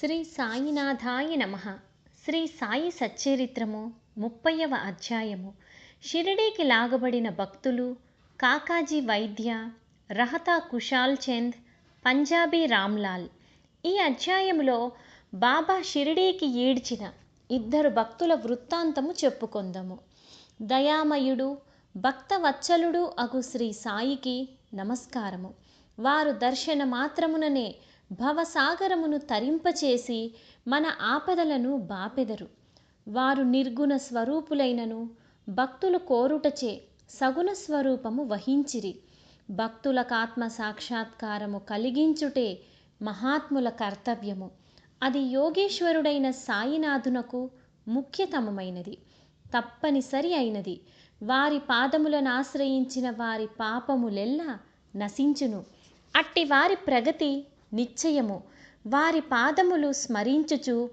శ్రీ సాయినాథాయ నమ. శ్రీ సాయి సచ్చరిత్రము ముప్పైవ అధ్యాయము. షిరిడీకి లాగబడిన భక్తులు కాకాజీ వైద్య రహతా కుషాల్ చంద్ పంజాబీ రామ్లాల్. ఈ అధ్యాయంలో బాబా షిరిడీకి ఈడ్చిన ఇద్దరు భక్తుల వృత్తాంతము చెప్పుకొందము. దయామయుడు భక్తవత్సలుడు అగు శ్రీ సాయికి నమస్కారము. వారు దర్శన మాత్రముననే భవసాగరమును తరింపచేసి మన ఆపదలను బాపెదరు. వారు నిర్గుణ స్వరూపులైనను భక్తులు కోరుటచే సగుణ స్వరూపము వహించిరి. భక్తులకాత్మ సాక్షాత్కారము కలిగించుటే మహాత్ముల కర్తవ్యము. అది యోగేశ్వరుడైన సాయినాథునకు ముఖ్యతమమైనది తప్పనిసరి అయినది. వారి పాదములను ఆశ్రయించిన వారి పాపములెల్లా నశించును. అట్టి వారి ప్రగతి నిశ్చయము. వారి పాదములు స్మరించుచు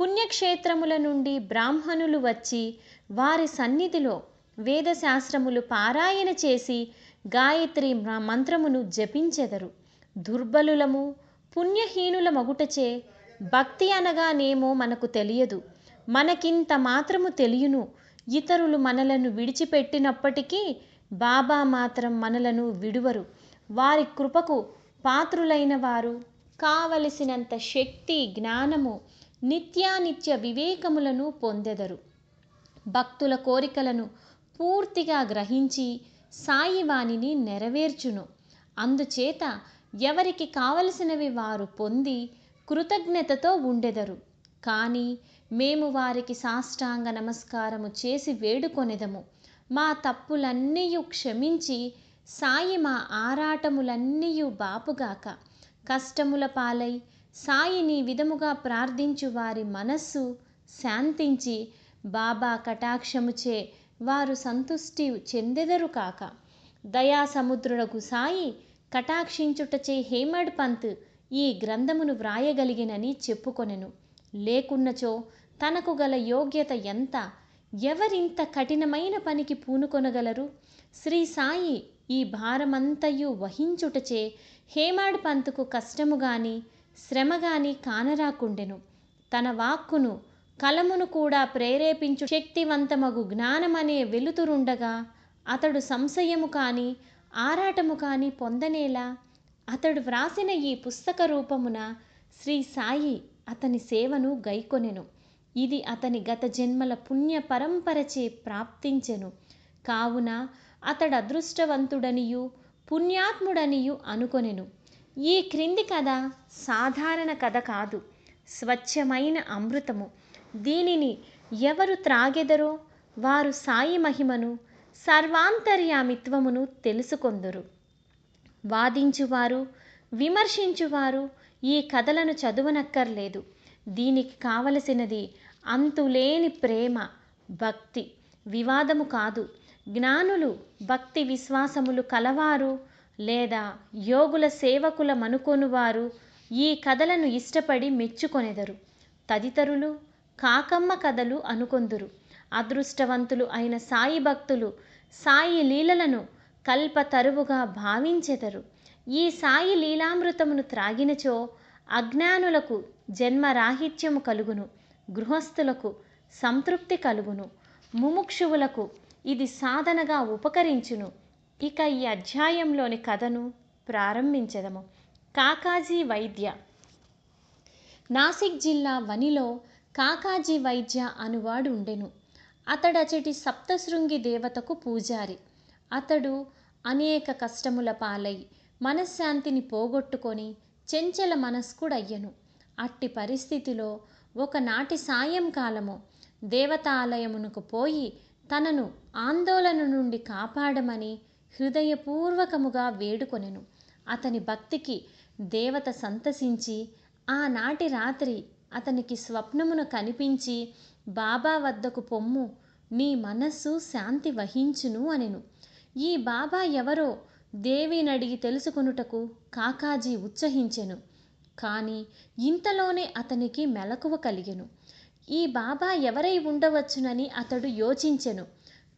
పుణ్యక్షేత్రముల నుండి బ్రాహ్మణులు వచ్చి వారి సన్నిధిలో వేదశాస్త్రములు పారాయణ చేసి గాయత్రి మంత్రమును జపించెదరు. దుర్బలులము పుణ్యహీనుల మగుటచే భక్తి అనగానేమో మనకు తెలియదు. మనకింత మాత్రము తెలియను. ఇతరులు మనలను విడిచిపెట్టినప్పటికీ బాబా మాత్రం మనలను విడువరు. వారి కృపకు పాత్రులైన వారు కావలసినంత శక్తి జ్ఞానము నిత్యానిత్య వివేకములను పొందెదరు. భక్తుల కోరికలను పూర్తిగా గ్రహించి సాయి వాణిని నెరవేర్చును. అందుచేత ఎవరికి కావలసినవి వారు పొంది కృతజ్ఞతతో ఉండెదరు. కానీ మేము వారికి సాష్టాంగ నమస్కారము చేసి వేడుకొనెదము. మా తప్పులన్నీయు క్షమించి సాయి మా ఆరాటములన్నీయు బాపుగాక. కష్టముల పాలై సాయిని విధముగా ప్రార్థించు వారి మనస్సు శాంతించి బాబా కటాక్షముచే వారు సంతుష్టి చెందెదరు కాక. దయా సముద్రుడకు సాయి కటాక్షించుటచే హేమడ్ పంత్ ఈ గ్రంథమును వ్రాయగలిగినని చెప్పుకొనెను. లేకున్నచో తనకు గల యోగ్యత ఎంత? ఎవరింత కఠినమైన పనికి పూనుకొనగలరు? శ్రీ సాయి ఈ భారమంతయు వహించుటచే హేమాడ్ పంతుకు కష్టము గాని శ్రమ గాని కానరాకుండెను. తన వాక్కును కలమును కూడా ప్రేరేపించు శక్తివంతమగు జ్ఞానమనే వెలుతురుండగా అతడు సంశయము కాని ఆరాటము కాని పొందనేలా అతడు వ్రాసిన ఈ పుస్తక రూపమున శ్రీ సాయి అతని సేవను గైకొనెను. ఇది అతని గత జన్మల పుణ్య పరంపరచే ప్రాప్తించెను. కావున అతడు అదృష్టవంతుడనియు పుణ్యాత్ముడనియు అనుకొనెను. ఈ క్రింది కథ సాధారణ కథ కాదు స్వచ్ఛమైన అమృతము. దీనిని ఎవరు త్రాగెదరో వారు సాయి మహిమను సర్వాంతర్యామిత్వమును తెలుసుకొందరు. వాదించువారు విమర్శించువారు ఈ కథలను చదువనక్కర్లేదు. దీనికి కావలసినది అంతులేని ప్రేమ భక్తి. వివాదము కాదు జ్ఞానులు భక్తి విశ్వాసములు కలవారు లేదా యోగుల సేవకుల మనుకొనువారు ఈ కథలను ఇష్టపడి మెచ్చుకొనెదరు. తదితరులు కాకమ్మ కథలు అనుకొందురు. అదృష్టవంతులు అయిన సాయి భక్తులు సాయి లీలలను కల్పతరువుగా భావించెదరు. ఈ సాయి లీలామృతమును త్రాగినచో అజ్ఞానులకు జన్మరాహిత్యము కలుగును. గృహస్థులకు సంతృప్తి కలుగును. ముముక్షువులకు ఇది సాధనగా ఉపకరించును. ఇక ఈ అధ్యాయంలోని కథను ప్రారంభించదము. కాకాజీ వైద్య. నాసిక్ జిల్లా వనిలో కాకాజీ వైద్య అనువాడు ఉండెను. అతడచటి సప్తశృంగి దేవతకు పూజారి. అతడు అనేక కష్టముల పాలై మనశ్శాంతిని పోగొట్టుకొని చెంచల మనస్కుడయ్యను. అట్టి పరిస్థితిలో ఒకనాటి సాయంకాలము దేవతాలయమునకు పోయి తనను ఆందోళన నుండి కాపాడమని హృదయపూర్వకముగా వేడుకొనెను. అతని భక్తికి దేవత సంతసించి ఆనాటి రాత్రి అతనికి స్వప్నమును కనిపించి బాబా వద్దకు పొమ్ము నీ మనస్సు శాంతి వహించును అనెను. ఈ బాబా ఎవరో దేవినడిగి తెలుసుకొనుటకు కాకాజీ ఉత్సహించెను కానీ ఇంతలోనే అతనికి మెలకువ కలిగెను. ఈ బాబా ఎవరై ఉండవచ్చునని అతడు యోచించెను.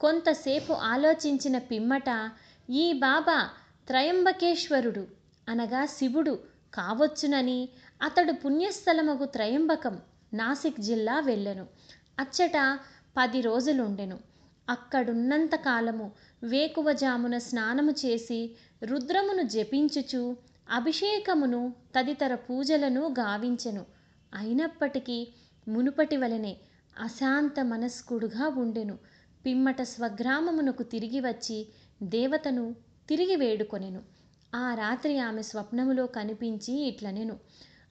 కొంతసేపు ఆలోచించిన పిమ్మట ఈ బాబా త్రయంబకేశ్వరుడు అనగా శివుడు కావచ్చునని అతడు పుణ్యస్థలమగు త్రయంబకం నాసిక్ జిల్లా వెళ్ళెను. అచ్చట పది రోజులుండెను. అక్కడున్నంత కాలము వేకువజామున స్నానము చేసి రుద్రమును జపించుచు అభిషేకమును తదితర పూజలను గావించెను. అయినప్పటికీ మునుపటి వలనే అశాంత మనస్కుడుగా ఉండెను. పిమ్మట స్వగ్రామమునకు తిరిగి వచ్చి దేవతను తిరిగి వేడుకొనెను. ఆ రాత్రి ఆమె స్వప్నములో కనిపించి ఇట్లనెను.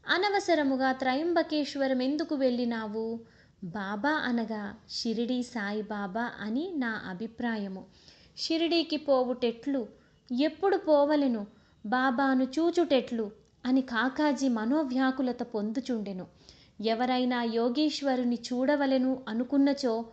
అనవసరముగా త్రయంబకేశ్వరం ఎందుకు వెళ్ళినావు? బాబా అనగా షిరిడీ సాయి బాబా అని నా అభిప్రాయము. షిరిడీకి పోవుటెట్లు? ఎప్పుడు పోవలెను? బాబాను చూచుటెట్లు? అని కాకాజీ మనోవ్యాకులత పొందుచుండెను. ఎవరైనా యోగీశ్వరుని చూడవలెను అనుకున్నచో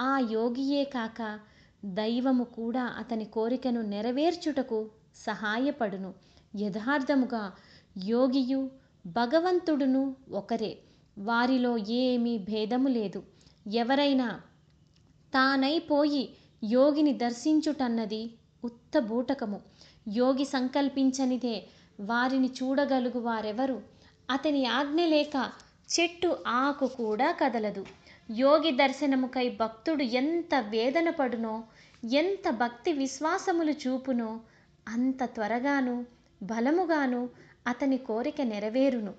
ఆ యోగియే కాక దైవము కూడా అతని కోరికను నెరవేర్చుటకు సహాయపడును. యథార్థముగా యోగియు భగవంతుడును ఒకరే. వారిలో ఏమీ భేదము లేదు. ఎవరైనా తానైపోయి యోగిని దర్శించుటన్నది ఉత్తబూటకము యోగి సంకల్పించనిదే వారిని చూడగలుగు వారెవరు? అతని ఆజ్ఞ లేక చెట్టు ఆకు కూడా కదలదు. యోగి దర్శనముకై భక్తుడు ఎంత వేదన పడునో ఎంత భక్తి విశ్వాసములు చూపునో అంత త్వరగాను బలముగాను అతని కోరిక నెరవేరును.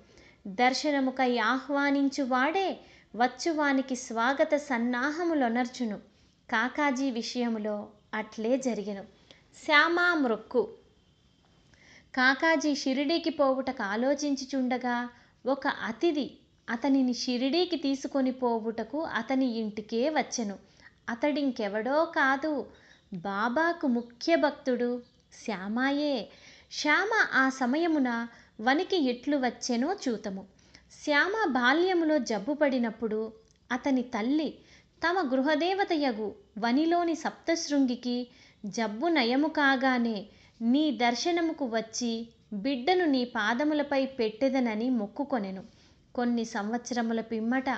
దర్శనముకై ఆహ్వానించువాడే వచ్చువానికి స్వాగత సన్నాహములొనర్చును. కాకాజీ విషయములో అట్లే జరిగెను. శ్యామా మృక్కు. కాకాజీ షిరిడీకి పోవుటకు ఆలోచించుచుండగా ఒక అతిథి అతనిని షిరిడీకి తీసుకొని పోవుటకు అతని ఇంటికే వచ్చెను. అతడింకెవడో కాదు. బాబాకు ముఖ్య భక్తుడు శ్యామాయే. శ్యామ ఆ సమయమున వనికి ఎట్లు వచ్చెనో చూతము. శ్యామ బాల్యములో జబ్బుపడినప్పుడు అతని తల్లి తమ గృహదేవతయగు వనిలోని సప్తశృంగికి జబ్బు నయము కాగానే నీ దర్శనముకు వచ్చి బిడ్డను నీ పాదములపై పెట్టెదనని మొక్కుకొనెను. కొన్ని సంవత్సరముల పిమ్మట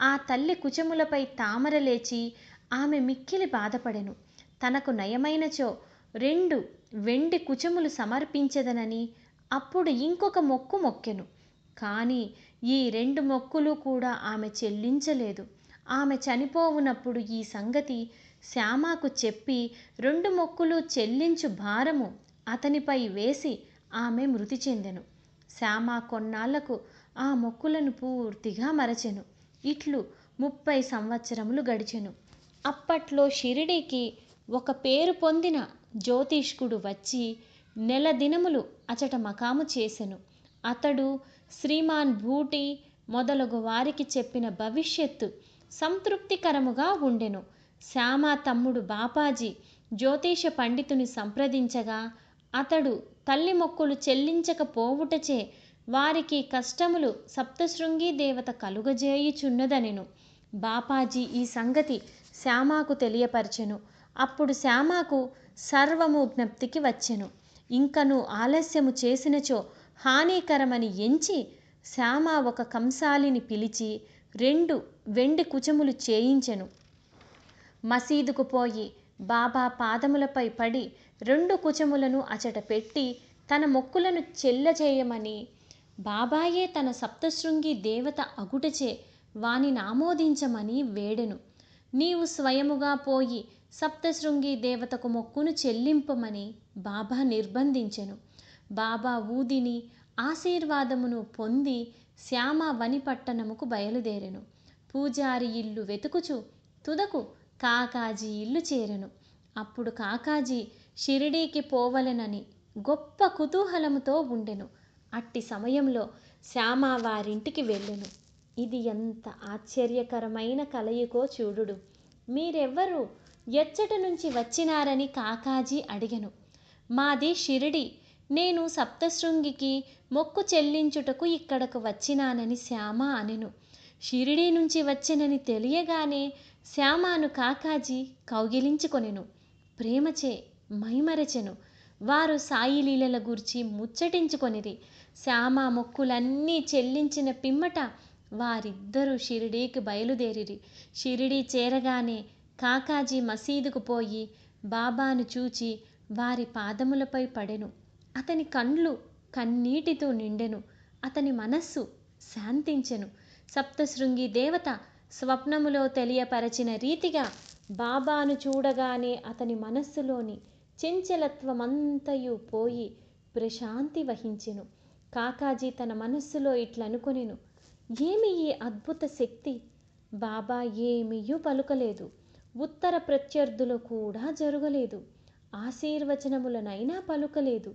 ఆ తల్లి కుచములపై తామర లేచి ఆమె మిక్కిలి బాధపడెను. తనకు నయమైనచో రెండు వెండి కుచములు సమర్పించదనని అప్పుడు ఇంకొక మొక్కు మొక్కెను. కానీ ఈ రెండు మొక్కులు కూడా ఆమె చెల్లించలేదు. ఆమె చనిపోవునప్పుడు ఈ సంగతి శ్యామాకు చెప్పి రెండు మొక్కులు చెల్లించు భారము అతనిపై వేసి ఆమె మృతి చెందెను. శ్యామ కొన్నాళ్ళకు ఆ మొక్కులను పూర్తిగా మరచెను. ఇట్లు ముప్పై సంవత్సరములు గడిచెను. అప్పట్లో షిరిడీకి ఒక పేరు పొందిన జ్యోతిష్కుడు వచ్చి నెల దినములు అచట మకాము చేసెను. అతడు శ్రీమాన్ భూటి మొదలగు వారికి చెప్పిన భవిష్యత్తు సంతృప్తికరముగా ఉండెను. శ్యామ తమ్ముడు బాపాజీ జ్యోతిష పండితుని సంప్రదించగా అతడు తల్లి మొక్కులు చెల్లించకపోవుటచే వారికి కష్టములు సప్తశృంగి దేవత కలుగజేయుచున్నదనెను. బాపాజీ ఈ సంగతి శ్యామాకు తెలియపరచెను. అప్పుడు శ్యామాకు సర్వము జ్ఞప్తికి వచ్చెను. ఇంకను ఆలస్యము చేసినచో హానికరమని ఎంచి శ్యామ ఒక కంసాలిని పిలిచి రెండు వెండి కుచములు చేయించెను. మసీదుకు పోయి బాబా పాదములపై పడి రెండు కుచములను అచట పెట్టి తన మొక్కులను చెల్లజేయమని బాబాయే తన సప్తశృంగి దేవత అగుటచే వాని నామోదించమని వేడెను. నీవు స్వయముగా పోయి సప్తశృంగి దేవతకు మొక్కును చెల్లింపమని బాబా నిర్బంధించెను. బాబా ఊదిని ఆశీర్వాదమును పొంది శ్యామ వనిపట్టణముకు బయలుదేరెను. పూజారి ఇల్లు వెతుకుచు తుదకు కాకాజీ ఇల్లు చేరెను. అప్పుడు కాకాజీ షిరిడీకి పోవలెనని గొప్ప కుతూహలముతో ఉండెను. అట్టి సమయంలో శ్యామ వారింటికి వెళ్ళెను. ఇది ఎంత ఆశ్చర్యకరమైన కలయికో చూడుడు. మీరెవ్వరు ఎచ్చట నుంచి వచ్చినారని కాకాజీ అడిగెను. మాది షిరిడి. నేను సప్తశృంగికి మొక్కు చెల్లించుటకు ఇక్కడకు వచ్చినానని శ్యామ అనెను. షిరిడీ నుంచి వచ్చినని తెలియగానే శ్యామాను కాకాజీ కౌగిలించుకొనెను. ప్రేమచే మైమరచెను. వారు సాయి లీలల గూర్చి ముచ్చటించుకొనిరి. శ్యామ మొక్కులన్నీ చెల్లించిన పిమ్మట వారిద్దరూ షిరిడీకి బయలుదేరిరి. షిరిడీ చేరగానే కాకాజీ మసీదుకు పోయి బాబాను చూచి వారి పాదములపై పడెను. అతని కండ్లు కన్నీటితో నిండెను. అతని మనస్సు శాంతించెను. సప్తశృంగి దేవత స్వప్నములో తెలియపరచిన రీతిగా బాబాను చూడగానే అతని మనస్సులోని చెంచలత్వమంతయు పోయి ప్రశాంతి వహించెను. కాకాజీ తన మనస్సులో ఇట్లనుకొనెను ఏమి ఈ అద్భుత శక్తి? బాబా ఏమీయూ పలుకలేదు. ఉత్తర ప్రత్యర్థులు కూడా జరగలేదు. ఆశీర్వచనములనైనా పలుకలేదు.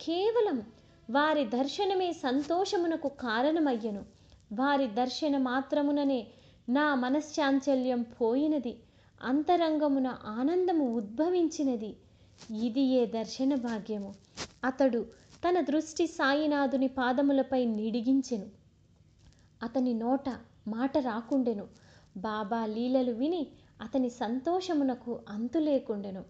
కేవలం వారి దర్శనమే సంతోషమునకు కారణమయ్యను. వారి దర్శన మాత్రముననే నా మనశ్చాంచల్యం పోయినది. అంతరంగమున ఆనందము ఉద్భవించినది. ఇది ఏ దర్శన భాగ్యము? అతడు తన దృష్టి సాయినాథుని పాదములపై నిడిగించెను. అతని నోట మాట రాకుండెను. బాబా లీలలు విని అతని సంతోషమునకు అంతు లేకుండెను.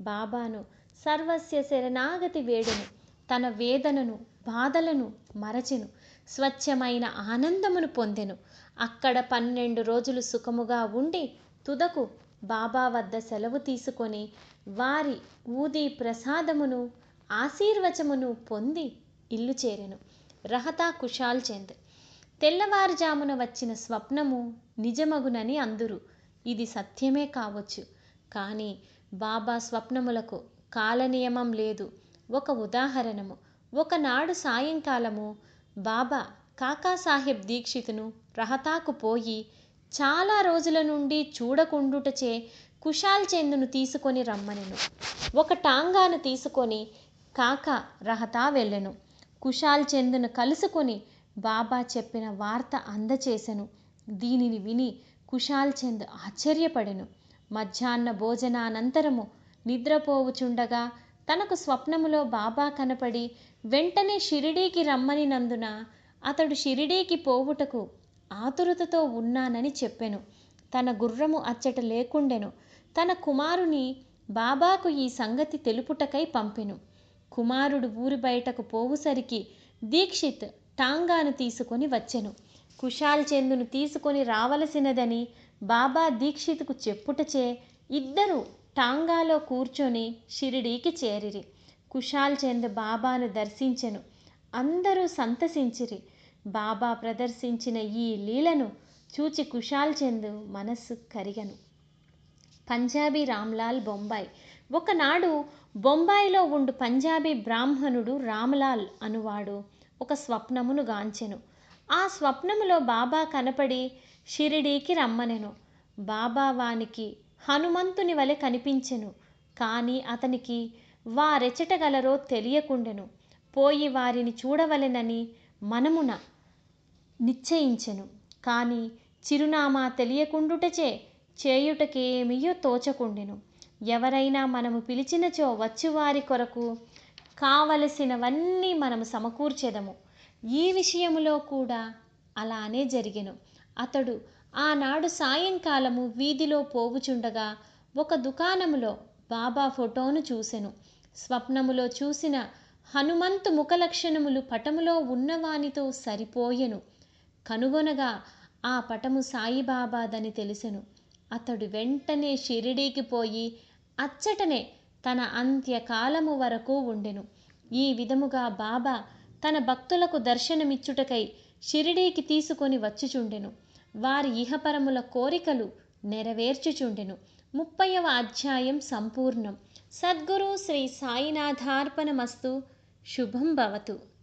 బాబాను సర్వస్య శరణాగతి వేడెను. తన వేదనను బాధలను మరచెను. స్వచ్ఛమైన ఆనందమును పొందెను. అక్కడ పన్నెండు రోజులు సుఖముగా ఉండి తుదకు బాబా వద్ద సెలవు తీసుకొని వారి ఊది ప్రసాదమును ఆశీర్వచమును పొంది ఇల్లు చేరెను. రహతా కుషాల్ చంద్. తెల్లవారుజామున వచ్చిన స్వప్నము నిజమగునని అందురు. ఇది సత్యమే కావచ్చు. కానీ బాబా స్వప్నములకు కాలనియమం లేదు. ఒక ఉదాహరణము. ఒకనాడు సాయంకాలము బాబా కాకాసాహెబ్ దీక్షితును రహతాకు పోయి చాలా రోజుల నుండి చూడకుండుటచే కుషాల్ చందును తీసుకొని రమ్మనెను. ఒక టాంగాను తీసుకొని కాక రహతా వెళ్ళెను. కుషాల్ చందును కలుసుకొని బాబా చెప్పిన వార్త అందచేసెను. దీనిని విని కుషాల్ చంద్ ఆశ్చర్యపడెను. మధ్యాహ్న భోజనానంతరము నిద్రపోవుచుండగా తనకు స్వప్నములో బాబా కనపడి వెంటనే షిరిడీకి రమ్మనినందున అతడు షిరిడీకి పోవుటకు ఆతురతతో ఉన్నానని చెప్పెను. తన గుర్రము అచ్చట లేకుండెను. తన కుమారుని బాబాకు ఈ సంగతి తెలుపుటకై పంపెను. కుమారుడు ఊరి బయటకు పోవుసరికి దీక్షిత్ టాంగాను తీసుకొని వచ్చెను. కుషాల్ చందును తీసుకొని రావలసినదని బాబా దీక్షిత్కు చెప్పుటచే ఇద్దరు టాంగాలో కూర్చొని షిరిడీకి చేరిరి. కుషాల్ చంద్ బాబాను దర్శించెను. అందరూ సంతసించిరి. బాబా ప్రదర్శించిన ఈ లీలను చూచి కుషాల్ చంద్ మనస్సు కరిగను. పంజాబీ రామ్లాల్ బొంబాయి ఒకనాడు బొంబాయిలో ఉండు పంజాబీ బ్రాహ్మణుడు రామ్లాల్ అనువాడు ఒక స్వప్నమును గాంచెను. ఆ స్వప్నములో బాబా కనపడి షిరిడీకి రమ్మనెను. బాబా వానికి హనుమంతుని వలె కనిపించెను. కానీ అతనికి వారెచ్చటగలరో తెలియకుండెను. పోయి వారిని చూడవలెనని మనమున నిశ్చయించెను. కానీ చిరునామా తెలియకుండుటచే చేయుటకేమియో తోచకుండెను. ఎవరైనా మనము పిలిచినచో వచ్చువారి కొరకు కావలసినవన్నీ మనము సమకూర్చెదము. ఈ విషయములో కూడా అలానే జరిగెను. అతడు ఆనాడు సాయంకాలము వీధిలో పోవుచుండగా ఒక దుకాణములో బాబా ఫోటోను చూసెను. స్వప్నములో చూసిన హనుమంతు ముఖలక్షణములు పటములో ఉన్నవానితో సరిపోయెను. కనుగొనగా ఆ పటము సాయిబాబాదని తెలిసెను. అతడు వెంటనే షిరిడీకి పోయి అచ్చటనే తన అంత్యకాలము వరకు ఉండెను. ఈ విధముగా బాబా తన భక్తులకు దర్శనమిచ్చుటకై షిరిడీకి తీసుకొని వచ్చుచుండెను. వారి ఇహపరముల కోరికలు నెరవేర్చుచుండెను. ముప్పైవ అధ్యాయం సంపూర్ణం. సద్గురు శ్రీ సాయినాథార్పణమస్తు. శుభం భవతు.